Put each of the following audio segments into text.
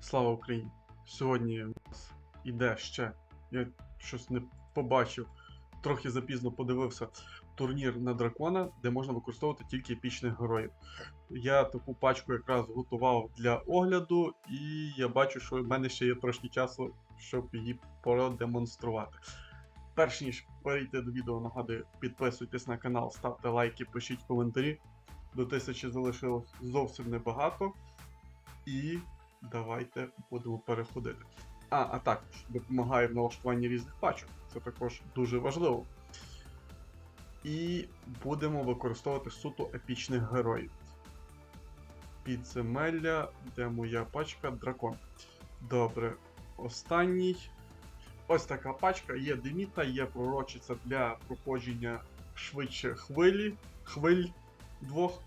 Слава Україні! Сьогодні у нас іде ще, я щось не побачив, трохи запізно подивився турнір на дракона, де можна використовувати тільки епічних героїв. Я таку пачку якраз готував для огляду, і я бачу, що в мене ще є трошки часу, щоб її продемонструвати. Перш ніж перейти до відео, нагадую, підписуйтесь на канал, ставте лайки, пишіть коментарі. До тисячі залишилось зовсім небагато. І давайте будемо переходити. А, а також допомагає в налаштуванні різних пачок. Це також дуже важливо. І будемо використовувати суто епічних героїв. Підземелля, де моя пачка дракон. Добре, останній. Ось така пачка. Є деміта, є пророчиця для проходження швидше хвилі, хвиль двох.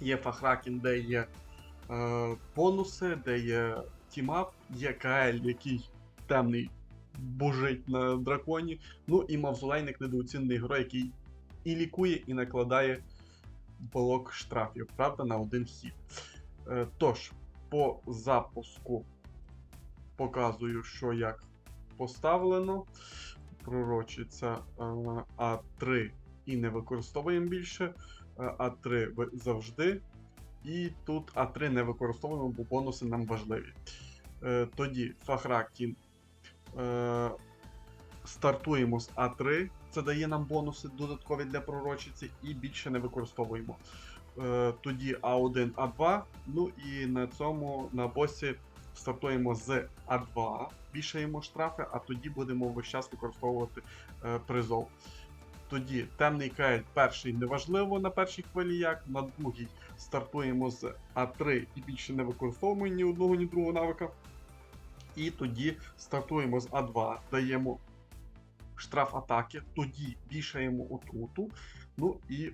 Є фахракен, де є бонуси, де є тімап, є КЛ, який темний божить на драконі. Ну і мавзолейник недооцінений герой, який і лікує, і накладає блок штрафів, правда, на один хід. Е, тож, по запуску показую, що як поставлено. Пророчиться е, А3 і не використовуємо більше. Е, А3 завжди. І тут А3 не використовуємо, бо бонуси нам важливі. Е, тоді Фахрактін е, стартуємо з А3. Це дає нам бонуси додаткові для пророчиці, і більше не використовуємо. Е, тоді А1, А2. Ну і на цьому на босі стартуємо з А2, вішаємо штрафи, а тоді будемо весь час використовувати е, призов. Тоді темний КЛ перший неважливо на першій хвилі як, на другій стартуємо з А3 і більше не використовуємо ні одного, ні другого навика. І тоді стартуємо з А2, даємо штраф атаки, тоді вішаємо отруту, ну і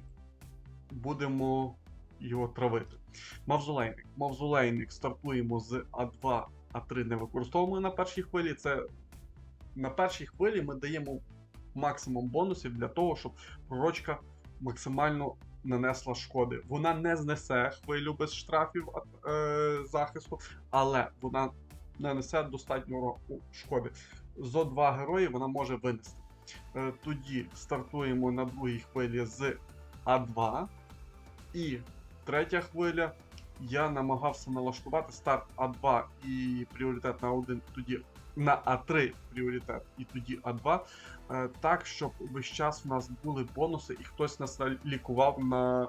будемо його травити. Мавзолейник. Мавзолейник стартуємо з А2, А3 не використовуємо на першій хвилі. Це на першій хвилі ми даємо максимум бонусів для того, щоб пророчка максимально нанесла шкоди. Вона не знесе хвилю без штрафів е, захисту, але вона нанесе достатньо шкоди. Зо два герої вона може винести. Е, тоді стартуємо на другій хвилі з А2. І третя хвиля. Я намагався налаштувати старт А2 і пріоритет на 1, тоді на А3 пріоритет і тоді А2. е, Так, щоб весь час в нас були бонуси і хтось нас лікував на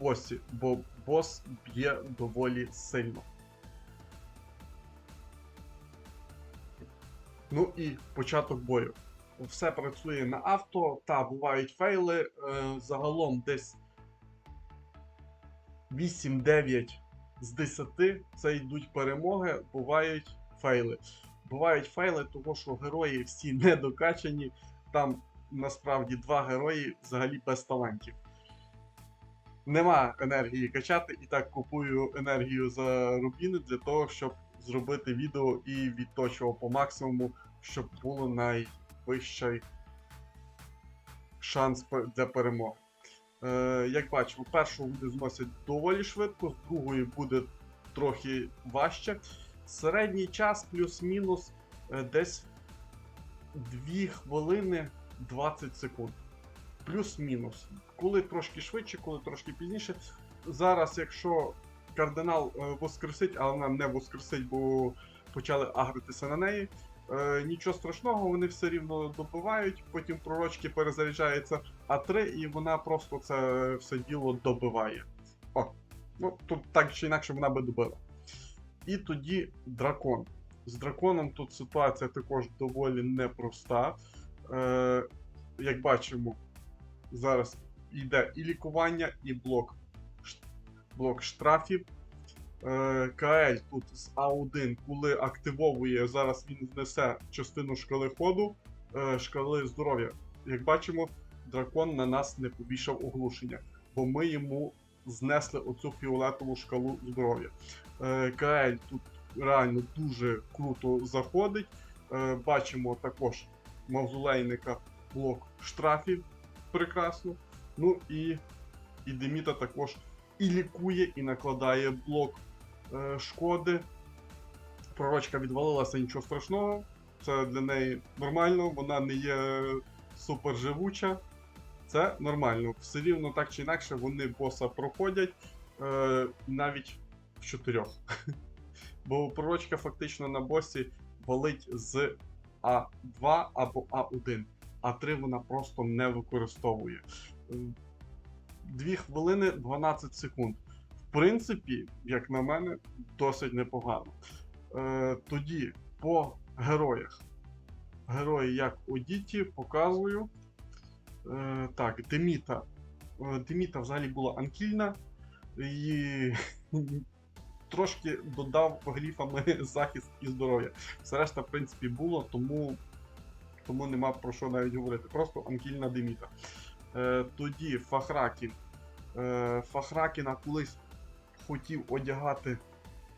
босі, бо бос б'є доволі сильно. Ну і початок бою. Все працює на авто, та бувають фейли. Е, загалом десь 8-9 з 10 це йдуть перемоги, бувають фейли. Бувають фейли, тому що герої всі не докачані. Там насправді два герої взагалі без талантів. Нема енергії качати, і так купую енергію за рубіни для того, щоб зробити відео і відточував по максимуму, щоб було найвищий шанс для перемоги. Е, як бачимо, першу вони зносять доволі швидко, з другої буде трохи важче. Середній час плюс-мінус е, десь 2 хвилини 20 секунд. Плюс-мінус. Коли трошки швидше, коли трошки пізніше. Зараз, якщо кардинал е, воскресить, але вона не воскресить, бо почали агритися на неї. Е, нічого страшного, вони все рівно добивають, потім пророчки перезаряджається А3, і вона просто це все діло добиває. О, ну тут так чи інакше вона би добила. І тоді дракон. З драконом тут ситуація також доволі непроста. Е, як бачимо, зараз йде і лікування, і блок, блок штрафів. Е, КЛ тут з А1, коли активовує, зараз він знесе частину шкали ходу, е, шкали здоров'я. Як бачимо, дракон на нас не повішав оглушення, бо ми йому знесли оцю фіолетову шкалу здоров'я. Е, КЛ тут реально дуже круто заходить. Е, бачимо також мавзолейника блок штрафів прекрасно. Ну і, і Деміта також і лікує, і накладає блок е, шкоди. пророчка відвалилася, нічого страшного. Це для неї нормально, вона не є супер живуча. Це нормально. Все рівно так чи інакше вони боса проходять е, навіть в чотирьох. Бо пророчка фактично на босі валить з А2 або А1. А3 вона просто не використовує. Е, Дві хвилини 12 секунд. В принципі, як на мене, досить непогано. Е, тоді по героях. Герої, як у Діті, показую. Е, так, Деміта. Е, Деміта взагалі була анкільна. І трошки додав гліфами захист і здоров'я. Все решта, в принципі, було, тому, тому нема про що навіть говорити. Просто анкільна Деміта. Е, тоді Фахракін. Фахракіна колись хотів одягати,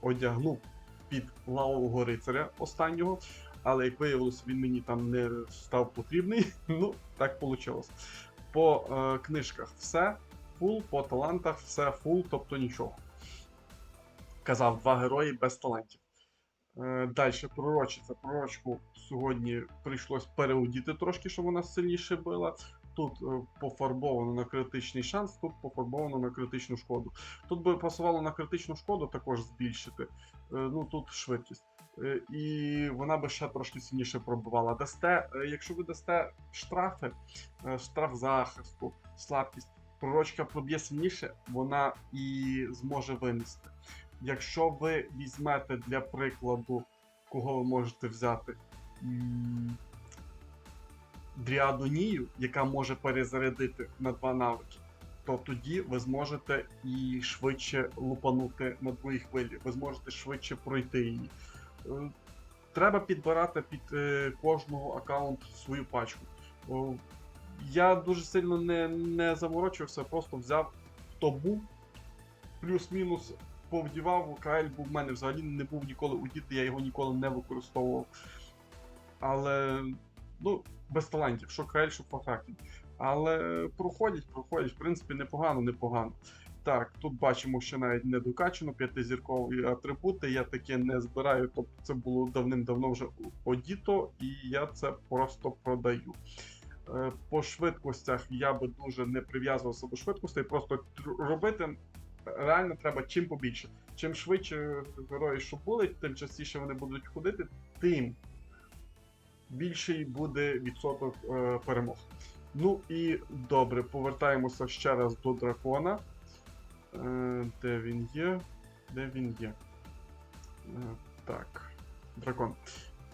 одягнув під лавового рицаря останнього, але як виявилось, він мені там не став потрібний. Ну, так вийшло. По е, книжках все фул, по талантах все фул, тобто нічого. Казав, два герої без талантів. Е, Далі пророчиця. Пророчку сьогодні прийшлось переудіти трошки, щоб вона сильніше била. Тут е, пофарбовано на критичний шанс, тут пофарбовано на критичну шкоду. Тут би пасувало на критичну шкоду також збільшити. Е, ну тут швидкість. Е, І вона би ще трошки сильніше пробивала. Дасте, е, якщо ви дасте штрафи, е, штраф захисту, слабкість, пророчка проб'є сильніше, вона і зможе винести. Якщо ви візьмете для прикладу, кого ви можете взяти, м, Дріаду Нію, яка може перезарядити на два навики, то тоді ви зможете і швидше лупанути на другій хвилі, ви зможете швидше пройти її. Треба підбирати під е, кожного аккаунт свою пачку. Я дуже сильно не, не заморочився, просто взяв хто був, плюс-мінус повдівав. КЛ був в мене взагалі не був ніколи у діти, я його ніколи не використовував. Але, ну, без талантів, що КЛ, що Фахакін. Але проходять, проходять, в принципі, непогано, непогано. Так, тут бачимо, що навіть не докачано п'ятизіркові атрибути. Я таке не збираю, тобто це було давним-давно вже одіто, і я це просто продаю. Е, По швидкостях я би дуже не прив'язувався до швидкостей, просто робити реально треба чим побільше. Чим швидше герої, що були, тим частіше вони будуть ходити, тим більший буде відсоток е, перемог. Ну і добре, повертаємося ще раз до дракона. Е, де він є? Де він є? Е, так, дракон.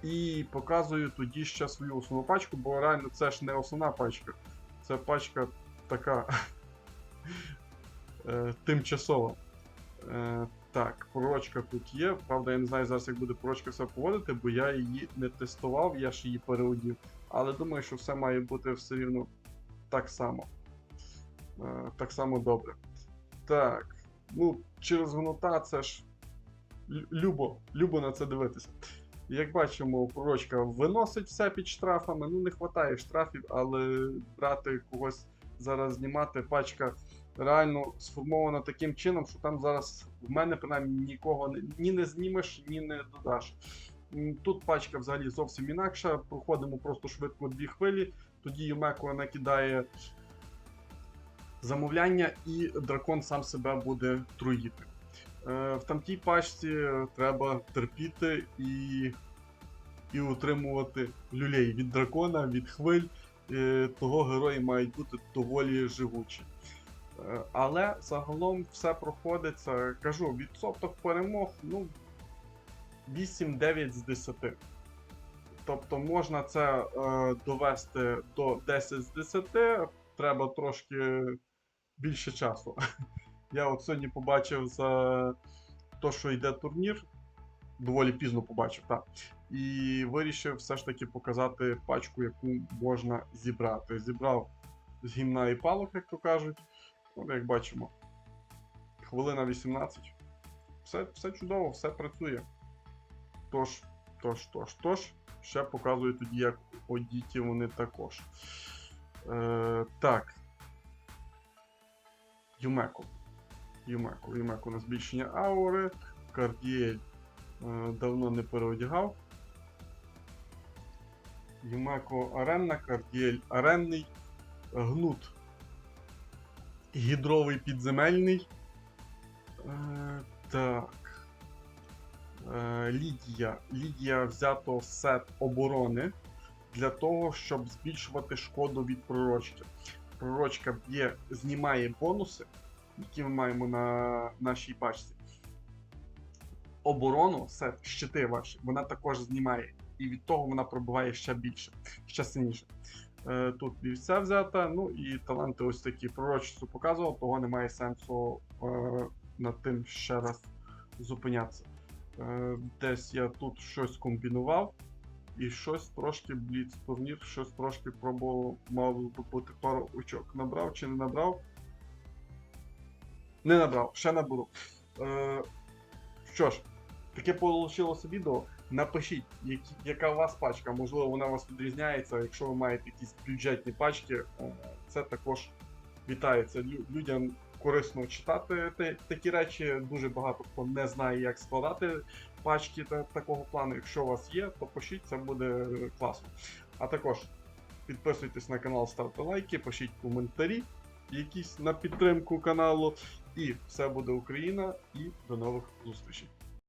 І показую тоді ще свою основну пачку, бо реально це ж не основна пачка. Це пачка така е, тимчасова. Так, пророчка тут є. Правда, я не знаю зараз, як буде пророчка все поводити, бо я її не тестував, я ж її переодів. Але думаю, що все має бути все рівно так само. Так само добре. Так. Ну, через гнота це ж любо, любо на це дивитися. Як бачимо, пророчка виносить все під штрафами. Ну, не вистачає штрафів, але брати когось зараз знімати, пачка реально сформована таким чином, що там зараз в мене принаймні нікого ні не знімеш, ні не додаш. Тут пачка взагалі зовсім інакша. Проходимо просто швидко дві хвилі. Тоді Юмеко накидає замовляння, і дракон сам себе буде труїти. Е, В тамтій пачці треба терпіти і, і утримувати люлей від дракона, від хвиль. Е, Того герої мають бути доволі живучі. Е, Але загалом все проходиться, кажу, відсоток перемог ну, 8-9 з 10. Тобто можна це е, довести до 10 з 10, треба трошки більше часу. Я от сьогодні побачив за те, що йде турнір, доволі пізно побачив, так. І вирішив все ж таки показати пачку, яку можна зібрати. Зібрав з гімна і палок, як то кажуть. От як бачимо, хвилина 18. Все, все чудово, все працює. Тож, тож, тож, тож, ще показую тоді, як одіті вони також. Е, так. Юмеко. Юмеко. Юмеко на збільшення аури. Кардіель Е, давно не переодягав. Юмеко аренна, кардіель аренний, гнут гідровий підземельний. Е, так. Е, Лідія. Лідія взято сет оборони для того, щоб збільшувати шкоду від пророчки. Пророчка б'є, знімає бонуси, які ми маємо на нашій пачці. Оборону, сет, щити ваші, вона також знімає. І від того вона пробиває ще більше, ще сильніше. Е, Тут вівця взята, ну і таланти ось такі. Пророчицю показував, того немає сенсу е, над тим ще раз зупинятися. Е, Десь я тут щось комбінував, і щось трошки бліц турнір, щось трошки пробував, мав би бути пару очок. Набрав чи не набрав? Не набрав, ще наберу. Е, що ж, таке вийшло відео. Напишіть, які, яка у вас пачка, можливо, вона у вас відрізняється. Якщо ви маєте якісь бюджетні пачки, е, це також вітається. Лю- Людям корисно читати такі речі. Дуже багато хто не знає, як складати пачки та, такого плану. Якщо у вас є, то пишіть, це буде класно. А також підписуйтесь на канал, ставте лайки, пишіть коментарі якісь на підтримку каналу. І все буде Україна. І до нових зустрічей.